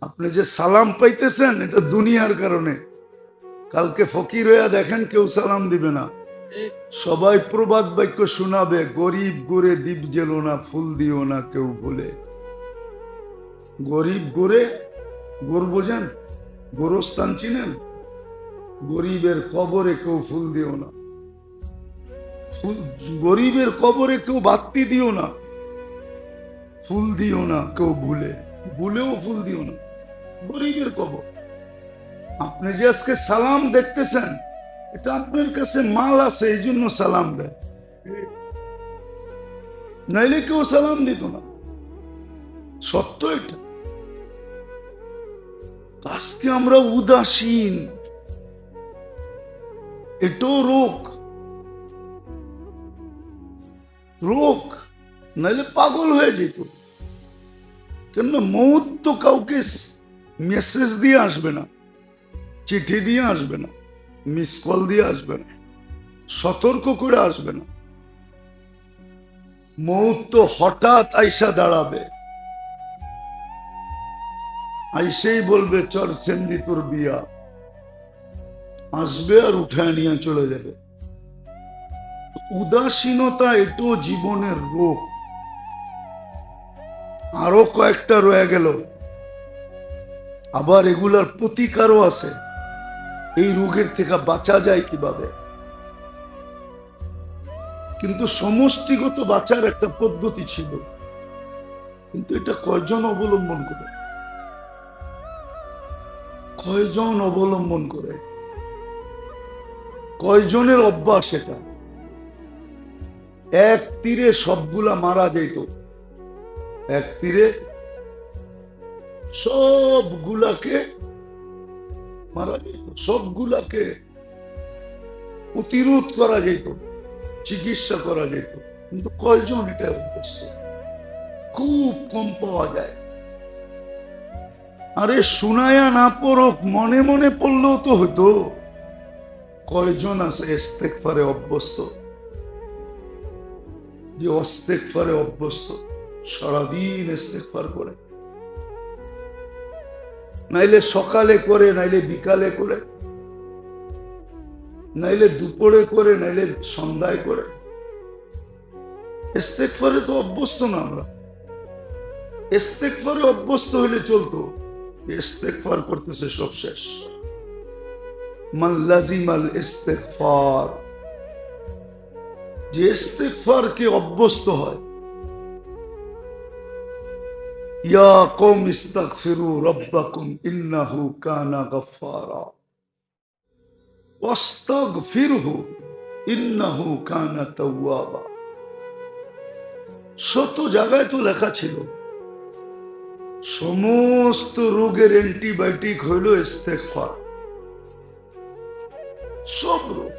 আপনি যে সালাম পাইতেছেন, এটা দুনিয়ার কারণে। কালকে ফকির হইয়া দেখেন কেউ সালাম দিবে না। সবাই প্রবাদ বাক্য শোনাবে, গরিব গোরে দ্বীপ জেলো না, ফুল দিও না কেউ বলে। গরিব গোরে গোর বোঝেন, গোরস্থান চিনেন। গরিবের কবরে কেউ ফুল দিও না। গরিবের কবরে কেউ বাত্তি দিও না। ফুল দিও না, কেউ ভুলে। ভুলেও ফুল দিও না। গরিবের কবর আপনি যে আজকে সালাম দেখতেছেন, এটা আপনার কাছে মাল আছে, এই জন্য সালাম দেয়। নাইলে কেউ সালাম দিত না। সত্য এটা। আজকে আমরা উদাসীন। এটাও রোগ। রোগ, নাইলে পাগল হয়ে যেত। কেন মৌত তো কাউকে মেসেজ দিয়ে আসবে না, চিঠি দিয়ে আসবে না, মিস কল দিয়ে আসবে না, সতর্ক করে আসবে না। মৌত তো হঠাৎ আইসা দাঁড়াবে। আইসেই বলবে চর সেন্দি তোর বিয়া। আসবে আর উঠায় নিয়ে চলে যাবে। উদাসীনতা এটাও জীবনের রোগ। আরও কয়েকটা রয়ে গেল। আবার এগুলার প্রতিকারও আছে। এই রোগের থেকে বাঁচা যায় কীভাবে? কিন্তু সমষ্টিগত বাঁচার একটা পদ্ধতি ছিল। কিন্তু এটা কয়জন অবলম্বন করে? কয়জন অবলম্বন করে? কয়জনের অভ্যাস এটা? এক তীরে সবগুলা মারা যেত। এক তীরে সবগুলাকে মারা যেত, সবগুলাকে প্রতিরোধ করা যেত, চিকিৎসা করা যেত। কিন্তু কয়জন এটা অভ্যস্ত? খুব কম পাওয়া যায়। আরে শুনায়া না পড়ক, মনে মনে পড়লেও তো হতো। কয়জন আছে ইস্তেকফারে অভ্যস্ত? যে অস্তেকফারে অভ্যস্ত, সারাদিন ইস্তেকফার করে। নাইলে সকালে করে, নাইলে বিকালে করে, নাইলে দুপুরে করে, নাইলে সন্ধ্যায় করে। ইস্তেকফারে তো অভ্যস্ত না আমরা। ইস্তেকফারে অভ্যস্ত হইলে চলতো। ইস্তেকফার করতেছে সব শেষ। মান লাজিমাল ইস্তেকফার। যে ইস্তেকফার কে অভ্যস্ত হয় শত জায়গায় তো লেখা ছিল, সমস্ত রোগের অ্যান্টিবায়োটিক হইল ইস্তেগফার। সব রোগ।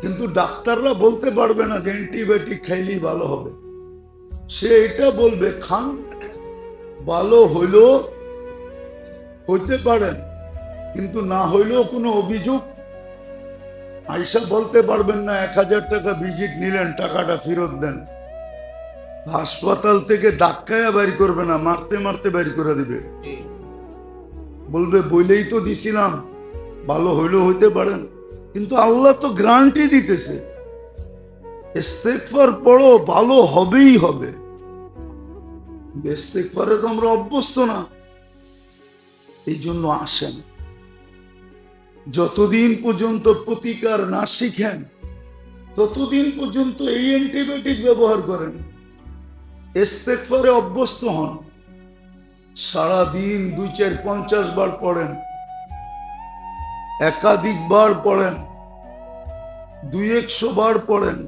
কিন্তু ডাক্তাররা বলতে পারবে না যে অ্যান্টিবায়োটিক খাইলেই ভালো হবে। সে এটা বলবে, খান ভালো হইল হইতে পারেন কিন্তু না হইলেও কোনো অভিযোগ? আইসা বলতে পারবেন না, এক হাজার টাকা ভিজিট নিলেন, টাকাটা ফেরত দেন। হাসপাতাল থেকে ধাক্কায়া বাইর করবে না, মারতে মারতে বাইর করে দিবে। বলবে, বইলেই তো দিছিলাম, ভালো হইলেও হইতে পারেন কিন্তু আল্লাহ তো গ্রান্টি দিতেছে ইস্তেকফার পড়ো, ভালো হবেই হবে। ইস্তেকফারে তো আমরা অভ্যস্ত না। এই জন্য আসেন। যতদিন পর্যন্ত প্রতিকার না শিখেন, ততদিন পর্যন্ত এই অ্যান্টিবায়োটিক ব্যবহার করেন। ইস্তেকফারে অভ্যস্ত হন। সারাদিন দুই চার পঞ্চাশ বার পড়েন। একাধিক বার পড়েন। দুই একশো বার পড়েন।